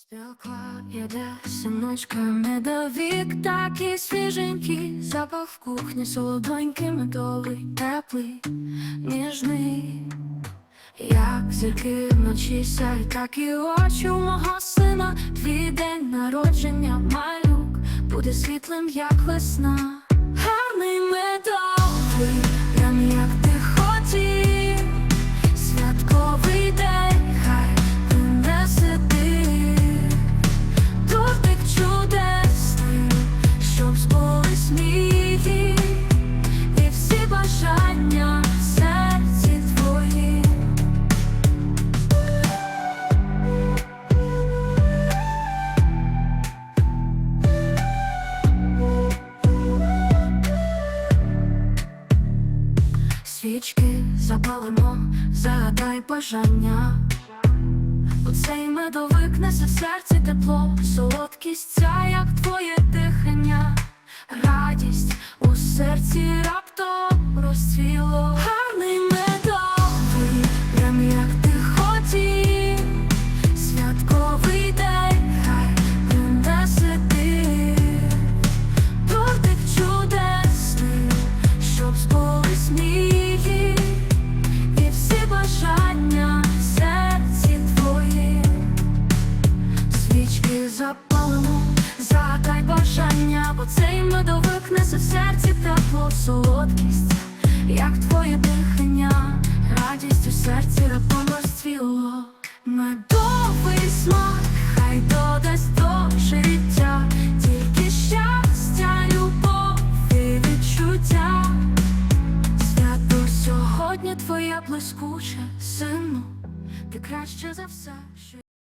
Спілка іде синочка медовік, такий свіженький запах в кухні, солодонький, медовий, теплий, ніжний. Як зірки вночі сяють, так і очі у мого сина. Твій день народження, малюк, буде світлим, як весна. Гарний медовий, Свічки запалимо, загадай бажання. У цей медовик несе в серці тепло, солодкість ця, як твоє дихання, запалимо, загадай бажання Бо цей медовик несе в серці тепло, солодкість Як твоє дихання, радість у серці раптом розцвіло. Медовий смак, хай додасть до життя. Тільки щастя, любов і відчуття. Свято сьогодні твоє блискуче, сину, ти краще за все.